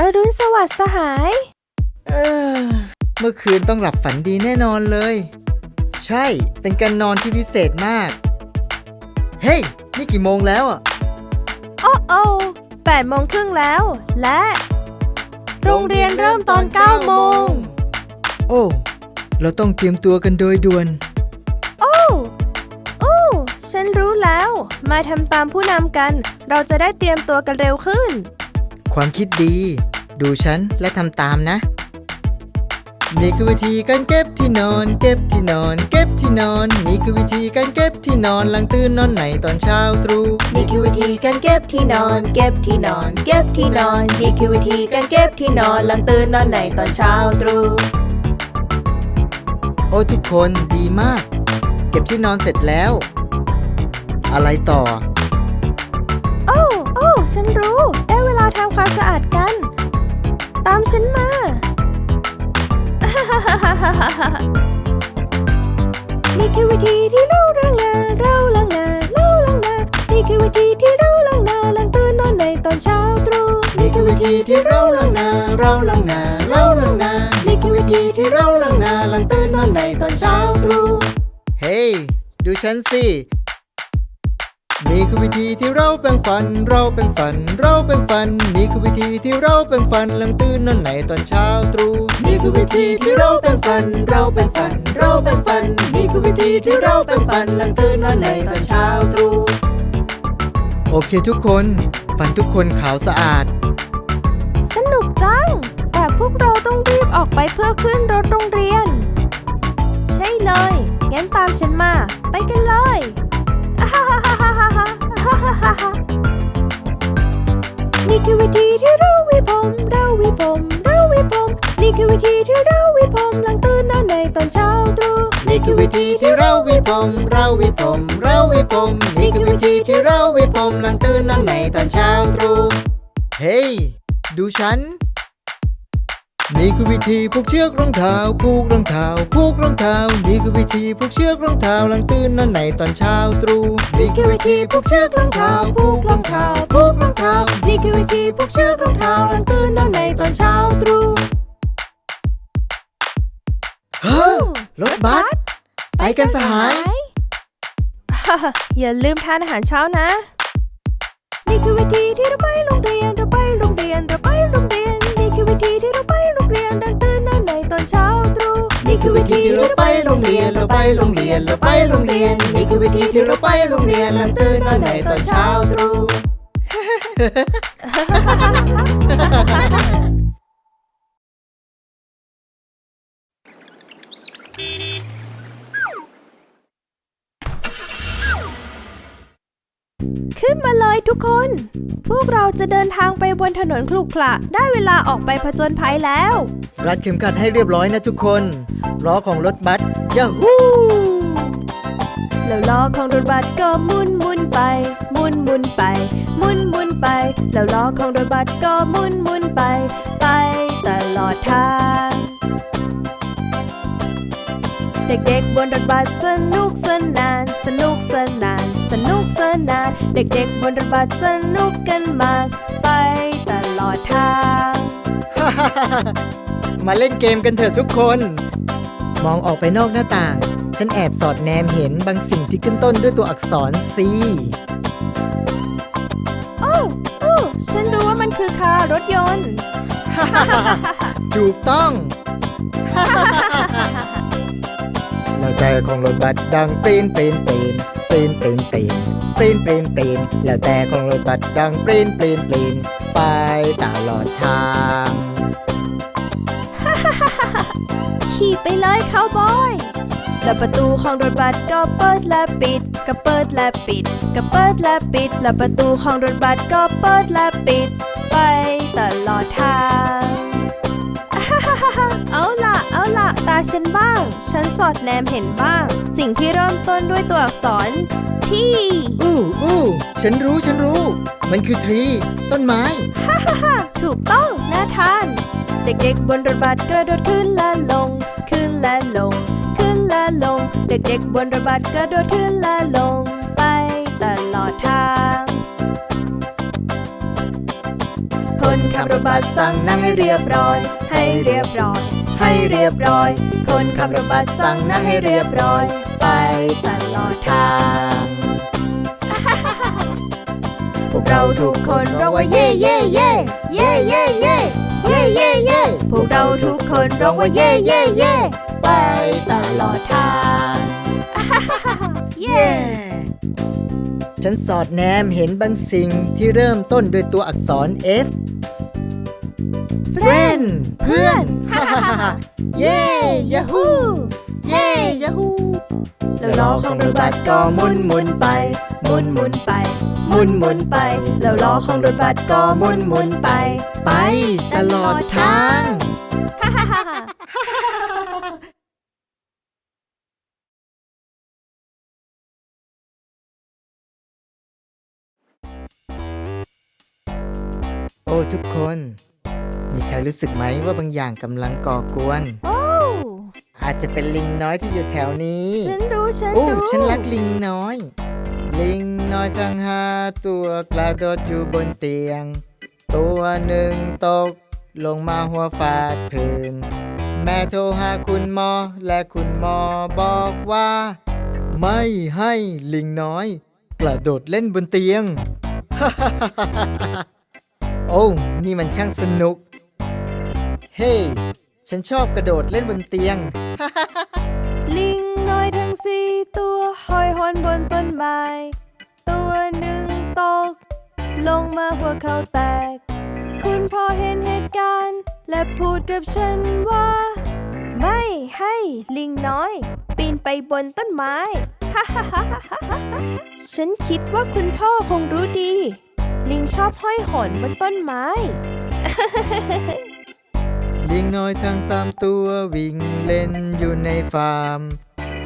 อรุณสวัสดิ์สหาย เออ เมื่อคืนต้องหลับฝันดีแน่นอนเลย ใช่ เป็นการนอนที่พิเศษมาก เฮ้ย นี่กี่โมงแล้วอะ โอ้โอ้แปดโมงครึ่งแล้ว และ โรงเรียนเริ่มตอน9โมง โอ้ เราต้องเตรียมตัวกันโดยด่วน โอ้ โอ้ ฉันรู้แล้ว มาทำตามผู้นำกัน เราจะได้เตรียมตัวกันเร็วขึ้น ความคิดดี ดูฉันและทำตามนะ นี่คือวิธีการเก็บที่นอน เก็บที่นอน เก็บที่นอน นี่คือวิธีการเก็บที่นอนหลังตื่นนอนในตอนเช้าตรู่นี่คือวิธีการเก็บที่นอน เก็บที่นอน เก็บที่นอน นี่คือวิธีการเก็บที่นอนหลังตื่นนอนในตอนเช้าตรู่โอ้ทุกคนดีมาก เก็บที่นอนเสร็จแล้ว อะไรต่อ โอ้ โอ้ ฉันรู้ ได้เวลาทำความสะอาดกัน ตามฉันมา นี่คือวิธีที่เราล้างหน้าเราล้างหน้าเราล้างหน้านี่คือวิธีที่เราล้างหน้าหลังตื่นนอนในตอนเช้าตรู่นี่คือวิธีที่เราล้างหน้าเราล้างหน้าเราล้างหน้านี่คือวิธีที่เราล้างหน้าหลังตื่นนอนในตอนเช้าตรู่เฮ้ยดูฉันสิ นี่คือวิธีที่เราแปรงฟัน เราแปรงฟัน เราแปรงฟัน นี่คือวิธีที่เราแปรงฟันหลังตื่นนอนในตอนเช้าตรู่ นี่คือวิธีที่เราแปรงฟัน เราแปรงฟัน เราแปรงฟัน นี่คือวิธีที่เราแปรงฟันหลังตื่นนอนในตอนเช้าตรู่ โอเคทุกคนฟันทุกคนขาวสะอาด สนุกจัง แต่พวกเราต้องรีบออกไปเพื่อขึ้นรถโรงเรียน ใช่เลย งั้นตามฉันมา ไปกันเลย นี่คือวิธีที่เราวิผมเราวิผมเราวิผมนี่คือวิธีที่เราวิผมหลังตื่นนอนในตอนเช้าตรู่นี่คือวิธีที่เราวิผมเราวิผมเราวิผมนี่คือวิธีที่เราวิผมหลังตื่นนอนในตอนเช้าตรู่เฮ้ดูฉัน นี่คือวิธีผูกเชือกรองเท้าผูกรองเท้าผูกรองเท้า นี่คือวิธีผูกเชือกรองเท้าหลังตื่นนอนในตอนเช้าตรู่นี่คือวิธีผูกเชือกรองเท้าผูกรองเท้าผูกรองเท้า นี่คือวิธีผูกเชือกรองเท้าหลังตื่นนอนในตอนเช้าตรู่เฮ้ยรถบัสไปกันสหาย อย่าลืมทานอาหารเช้านะ นี่คือวิธีที่เราไปโรงเรียนเราไปโรงเรียนเราไปโรงเรียนนี่คือวิธีที่เราไป ตอนเช้าตรู่นี่คือวิธีที่เราไปโรงเรียนเราไปโรงเรียนเราไปโรงเรียน นี่คือวิธีที่เราไปโรงเรียนเราตื่นนอนในตอนเช้าตรู่ ขึ้นมาเลยทุกคน พวกเราจะเดินทางไปบนถนนคลุขระได้เวลาออกไปผจญภัยแล้ว รัดเข็มขัดให้เรียบร้อยนะทุกคน ล้อของรถบัสยาฮูแล้วล้อของรถบัสก็หมุนหมุนไปหมุนหมุนไปหมุนหมุนไป แล้วล้อของรถบัสก็หมุนหมุนไป ไปตลอดทาง เด็กๆบนรถบัสสนุกสนาน สนุกสนาน สนุกสนาน เด็กๆบนรถบัสสนุกกันมาก ไปตลอดทาง มาเล่นเกมกันเถอะทุกคน มองออกไปนอกหน้าต่าง ฉันแอบสอดแนมเห็นบางสิ่งที่ขึ้นต้นด้วยตัวอักษร C โอ้โอ้ฉันรู้ว่ามันคือคารถยนต์ ถูกต้อง แล้วแต่ของรถบัสดังปรีนปรีนปรีนปรีนปรีนปรีนปรีนปรีนปรีนแล้วแต่ของรถบัสดังปรีนปรีนปรีนไปตลอดทางขี่ไปเลยคาวบอยแล้วประตูของรถบัสก็เปิดและปิดก็เปิดและปิดก็เปิดและปิด แล้วประตูของรถบัสก็เปิดและปิด ไปตลอดทาง ฉันบ้าง ฉันสอดแนมเห็นบ้าง สิ่งที่เริ่มต้นด้วยตัวอักษรที่ อู้อู้ฉันรู้ฉันรู้ มันคือทรี ต้นไม้ถูกต้องน่าทาน เด็กๆบนรถบัสกระโดดขึ้นและลง ขึ้นและลง ขึ้นและลง เด็กๆบนรถบัสกระโดดขึ้นและลง ไปตลอดทาง คนขับบรถบัสสั่งนั่งให้เรียบร้อย ให้เรียบร้อย ให้เรียบร้อย คนขับรถบัสสั่งนั่งให้เรียบร้อย ไปตลอดทางพวกเราทุกคนร้องว่าเย่เย่เย่เย่เย่เย่เย่เย่เย่พวกเราทุกคนร้องว่าเย่เย่เย่ไปตลอดทางเย่ฉันสอดแนมเห็นบางสิ่งที่เริ่มต้นด้วยตัวอักษร F friend เพื่อนฮ่าฮ่าฮ่าฮ่าเย้ยาฮูเย้ยาฮูแล้วล้อของรถบัสก็หมุนหมุนไปหมุนหมุนไปหมุนหมุนไป แล้วล้อของรถบัสก็หมุนหมุนไป ไปตลอดทางโอ้ทุกคน มีใครรู้สึกไหมว่าบางอย่างกำลังก่อกวน โอ้อาจจะเป็นลิงน้อยที่อยู่แถวนี้ฉันรู้ฉันโอ้รู้ฉันรักลิงน้อย ลิงน้อยทั้งห้าตัวกระโดดอยู่บนเตียง ตัวหนึ่งตก ลงมาหัวฟาดพื้นแม่โทรหาคุณหมอ และคุณหมอบอกว่า ไม่ให้ลิงน้อย กระโดดเล่นบนเตียง โอ้ นี่มันช่างสนุก เฮ้ ฉันชอบกระโดดเล่นบนเตียง ลิงน้อยทั้งสี่ตัวห้อยหอนบนต้นไม้ ตัวหนึ่งตก ลงมาหัวเขาแตก คุณพ่อเห็นเหตุการณ์ และพูดกับฉันว่า ไม่ให้ลิงน้อย ปีนไปบนต้นไม้ ฉันคิดว่าคุณพ่อคงรู้ดี ลิงชอบห้อยหอนบนต้นไม้ ลิงน้อยทั้งสามตัววิ่งเล่นอยู่ในฟาร์ม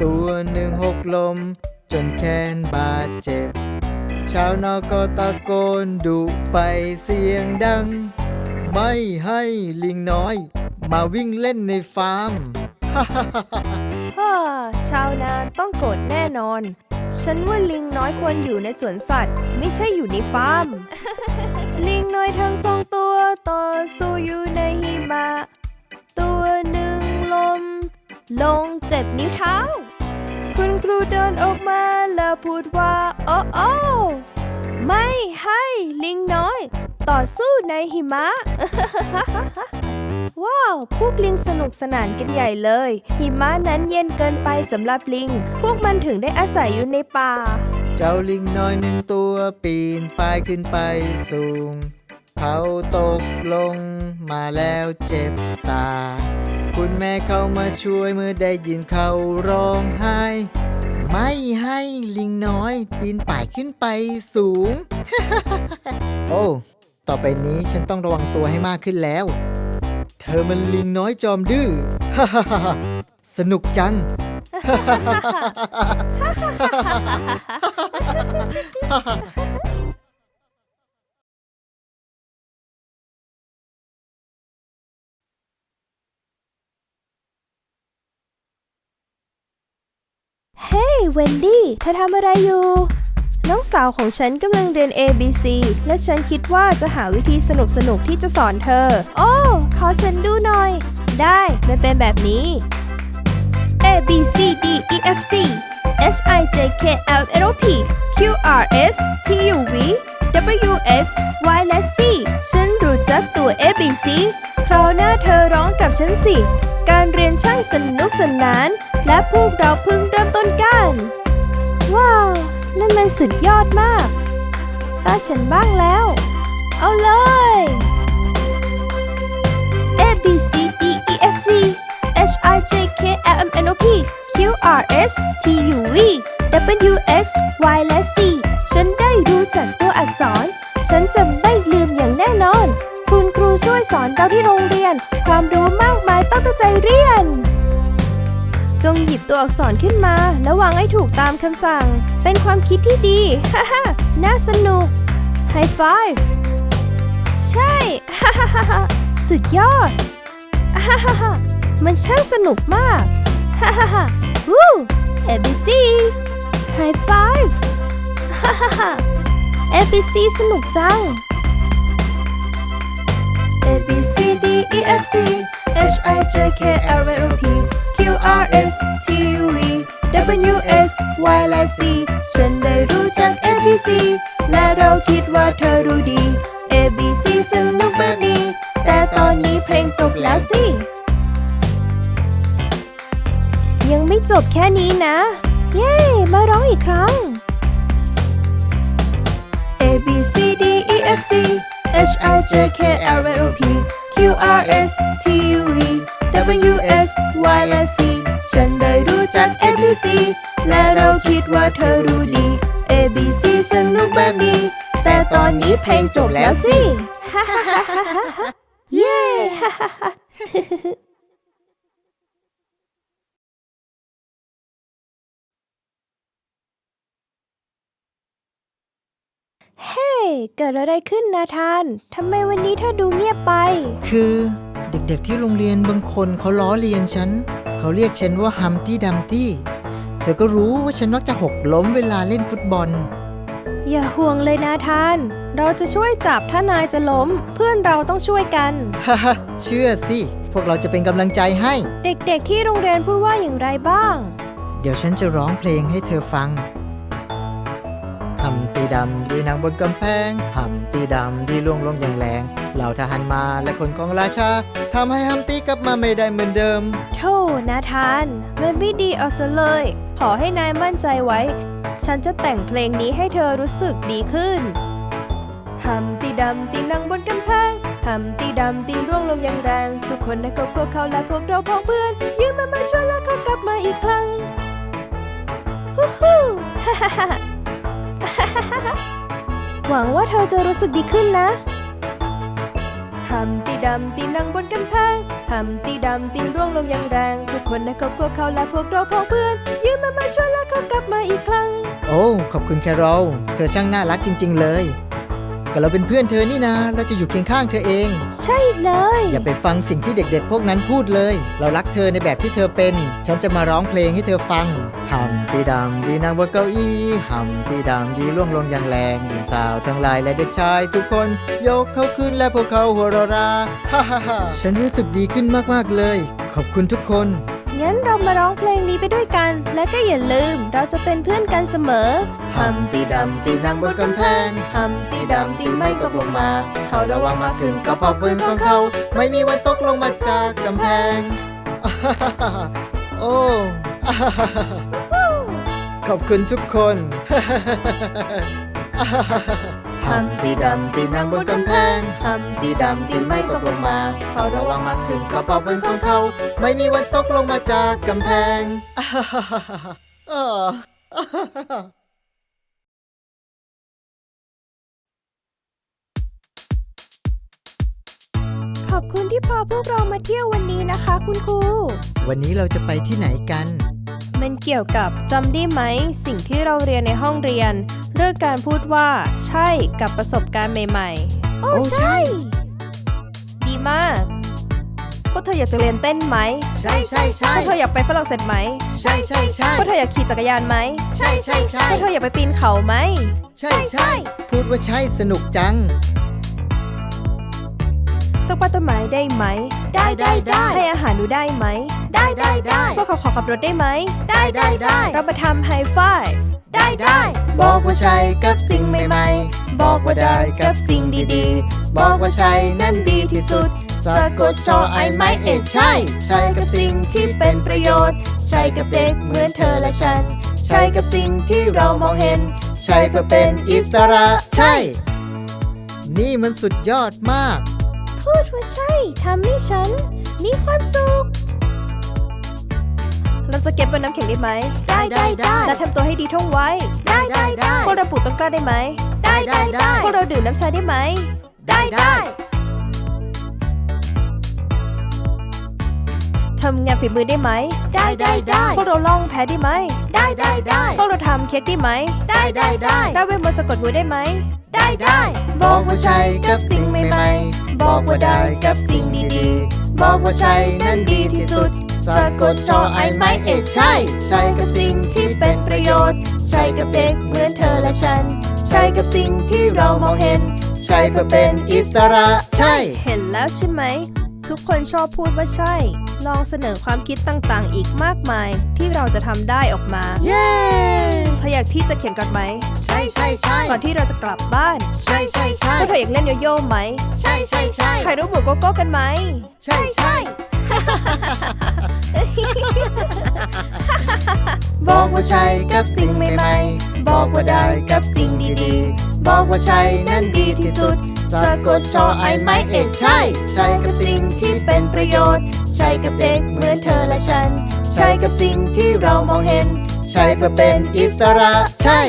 ตัวหนึ่งหกลม จนแขนบาดเจ็บ ชาวนอกก็ตะโกนดุไปเสียงดัง ไม่ให้ลิงน้อย มาวิ่งเล่นในฟาร์มฮ่าชาวนาต้องโกรธแน่นอน ฉันว่าลิงน้อยควรอยู่ในสวนสัตว์ ไม่ใช่อยู่ในฟาร์ม ลิงน้อยทั้งสองตัวต่อสู้อยู่ในหิมะตัวหนึ่งลม ลงเจ็บนิ้วเท้า คุณครูเดินออกมาแล้วพูดว่า โอ้โอ้ไม่ให้ลิงน้อย ต่อสู้ในหิมะ ว้าว พวกลิงสนุกสนานกันใหญ่เลย หิมะนั้นเย็นเกินไปสำหรับลิง พวกมันถึงได้อาศัยอยู่ในป่า เจ้าลิงน้อยหนึ่งตัวปีนป่ายขึ้นไปสูง เขาตกลงมาแล้วเจ็บตา คุณแม่เข้ามาช่วยเมื่อได้ยินเขาร้องไห้ ไม่ให้ลิงน้อยปีนป่ายขึ้นไปสูง โอ้ ต่อไปนี้ฉันต้องระวังตัวให้มากขึ้นแล้ว เธอมันลิงน้อยจอมดื้อ สนุกจัง เฮ้ยเวนดี้เธอทำอะไรอยู่ น้องสาวของฉันกำลังเรียน A B C และฉันคิดว่าจะหาวิธีสนุกๆที่จะสอนเธอ โอ้ขอฉันดูหน่อย ได้มันเป็นแบบนี้ A B C D E F G H I J K L M N O P Q R S T U V W X Y และ Z ฉันรู้จักตัว A B C คราวหน้าเธอร้องกับฉันสิ การเรียนช่างสนุกสนาน และพวกเราเพิ่งเริ่มต้นกัน ว้าว นั่นมันสุดยอดมาก ตาฉันบ้างแล้ว เอาเลย A B C D E F G H I J K L M N O P Q R S T U V W X Y และ Z ฉันได้รู้จักตัวอักษร ฉันจะไม่ เราที่โรงเรียน ความรู้มากมายต้องตั้งใจเรียน จงหยิบตัวอักษรขึ้นมาแล้ววางให้ถูกตามคำสั่ง เป็นความคิดที่ดี ฮ่าฮ่าน่าสนุกไฮไฟฟ์ใช่ ฮ่าฮ่าฮ่าสุดยอด ฮ่าฮ่าฮ่ามันช่างสนุกมาก ฮ่าฮ่าฮ่าวู้ ABC ไฮไฟฟ์ฮ่าฮ่าฮ่า ABC สนุกจัง A B C D E F G H I J K L M N P Q R S T U V W X Y และ Z ฉันได้รู้จัก A B C และเราคิดว่าเธอรู้ดี A B C สนุกแบบนี้แต่ตอนนี้เพลงจบแล้วสิ ยังไม่จบแค่นี้นะ เย้ มาร้องอีกครั้ง A B C D E F G H I J K L M N O P Q R S T U V W X Y และ Z ฉันได้รู้จัก A B C และเราคิดว่าเธอรู้ดี A B C สนุกแบบนี้ แต่ตอนนี้เพลงจบแล้วสิ เย้ เฮ้ เกิดอะไรขึ้นนาธาน ทำไมวันนี้เธอดูเงียบไป คือเด็กๆที่โรงเรียนบางคนเขาล้อเลียนฉัน เขาเรียกฉันว่าฮัมตี้ดัมตี้ เธอก็รู้ว่าฉันมักจะหกล้มเวลาเล่นฟุตบอล อย่าห่วงเลยนาธาน เราจะช่วยจับถ้านายจะล้ม เพื่อนเราต้องช่วยกัน ฮ่าฮ่าเชื่อสิ พวกเราจะเป็นกำลังใจให้ เด็กๆที่โรงเรียนพูดว่าอย่างไรบ้าง เดี๋ยวฉันจะร้องเพลงให้เธอฟังหัม ตีดำดีนางบนกำแพงหัมตีดำดีล่วงลงอย่างแรงเหล่าทหารมาและคนของราชาทำให้หัมตีกลับมาไม่ได้เหมือนเดิมโธ่นาธานมันไม่ดีเอาซะเลย ขอให้นายมั่นใจไว้ ฉันจะแต่งเพลงนี้ให้เธอรู้สึกดีขึ้นหัมตีดำตีนังบนกำแพงหัมตีดำตีร่วงลงอย่างแรง ทุกคนในครอบครัวเขาและพวกเราพ้องเพื่อน หวังว่าเธอจะรู้สึกดีขึ้นนะทำตีดำตีนั่งบนกำแพงทำตีดำตีร่วงลงอย่างแรง ทุกคนในครอบครัวเขาและพวกเราพ้องเพื่อน ยืมมามาช่วยแล้วเขากลับมาอีกครั้ง โอ้ ขอบคุณแคโรลเธอช่างน่ารักจริง ๆ เลย ก็เราเป็นเพื่อนเธอนี่นะ เราจะอยู่เคียงข้างเธอเอง ใช่เลย อย่าไปฟังสิ่งที่เด็กๆ พวกนั้นพูดเลย เรารักเธอในแบบที่เธอเป็น ฉันจะมาร้องเพลงให้เธอฟังหัมปีดำดีนางบนเก้าอี้หัมปีดำดีล่วงลงอย่างแรงหญิงสาวทั้งหลายและเด็กชายทุกคน ยกเขาขึ้นและพวกเขาหัวเราะราฮ่าฮ่าฮ่าฉันรู้สึกดีขึ้นมากๆเลย ขอบคุณทุกคน งั้นเรามาร้องเพลงนี้ไปด้วยกัน และก็อย่าลืมเราจะเป็นเพื่อนกันเสมอหัมตีดำตีนางบนกำแพงหัมตีดำตีไม่ตกลงมา เขาระวังมากขึ้นก็เพราปืนของเขา ไม่มีวันตกลงมาจากกำแพงอ่าฮ่าฮ่าฮ่าโอ้อ่าฮ่าฮ่าฮ่าขอบคุณทุกคน อ่าฮ่าฮ่าฮ่า หัมตีดำตีนางบนกำแพงหัมตีดำตีไม่ตกลงมาเขาระวังมากขึ้นก็เพราะปืนของเขา ไม่มีวันตกลงมาจากกำแพงอ่าฮ่าฮ่าฮ่าฮ่าอ้ออ่าฮ่าฮ่าฮ่าขอบคุณที่พาพวกเรามาเที่ยววันนี้นะคะ คุณครู วันนี้เราจะไปที่ไหนกัน มันเกี่ยวกับจำได้ไหม สิ่งที่เราเรียนในห้องเรียน เรื่องการพูดว่า ใช่กับประสบการณ์ใหม่ๆโอ้โอ้ใช่ ดีมาก พวกเธออยากจะเรียนเต้นไหม ใช่ใช่ใช่พวกเธออยากไปฝรั่งเศสไหม ใช่ใช่ใช่พวกเธออยากขี่จักรยานไหม ใช่ใช่ใช่พวกเธออยากไปปีนเขาไหม ใช่ใช่พูดว่าใช่สนุกจัง สักปัต้นไม้ได้ไหม ได้ได้ได้ให้อาหารหนูได้ไหม ได้ได้ได้พวกเขาขอขับรถได้ไหม ได้ได้ได้เรามาทำไฮไฟว์ ได้ได้บอกว่าใช่กับสิ่งใหม่ๆ บอกว่าได้กับสิ่งดีๆ บอกว่าใช่นั่นดีที่สุดสะกดชอไอไม้เอ็ดใช่ ใช่กับสิ่งที่เป็นประโยชน์ ใช่กับเด็กเหมือนเธอและฉัน ใช่กับสิ่งที่เรามองเห็น ใช่เพื่อเป็นอิสระใช่ นี่มันสุดยอดมาก พูดว่าใช่ทำให้ฉัน มีความสุข เราจะเก็บบนน้ำแข็งได้ไหมได้ได้ได้และทำตัวให้ดีท่องไว้ ได้ได้ได้พวกเราปลูกต้นกล้าได้ไหมได้ได้ได้พวกเราดื่มน้ำชาได้ไหมได้ได้ทำงานฝีมือได้ไหม ได้ได้ได้พวกเราล่องแพได้ไหม ได้ได้ได้พวกเราทำเค้กได้ไหม ได้ได้ได้เราเวทมนต์สะกดมือได้ไหม ได้ได้บอกว่าใช่กับสิ่งใหม่ๆ บอกว่าได้กับสิ่งดีๆ บอกว่าใช่นั่นดีที่สุด สะกดชอไอไม้เอกใช่ ใช่กับสิ่งที่เป็นประโยชน์ ใช่กับเด็กเหมือนเธอและฉัน ใช่กับสิ่งที่เรามองเห็นใใช่เพื่อเป็นอิสระใช่ เห็นแล้วใช่ไหม ทุกคนชอบพูดว่าใช่ ลองเสนอความคิดต่างๆ อีกมากมายที่เราจะทำได้ออกมาเย้เธออยากที่จะเขียนก่อนไหมใช่ใช่ใช่ก่อนที่เราจะกลับบ้านใช่ใช่ใช่พวกเธออยากเล่นโยโย่ไหม ใช่ใช่ใช่ใครรู้หมูโกโก้กันไหม ใช่ใช่ ว่าใช่กับสิ่งใหม่ๆ บอกว่าได้กับสิ่งดีๆ บอกว่าใช่นั่นดีที่สุดสะกดชอไอไม้เอ็ดใช่ ใช่กับสิ่งที่เป็นประโยชน์ ใช่กับเด็กเหมือนเธอและฉัน ใช่กับสิ่งที่เรามองเห็น ใช่เพื่อเป็นอิสระใช่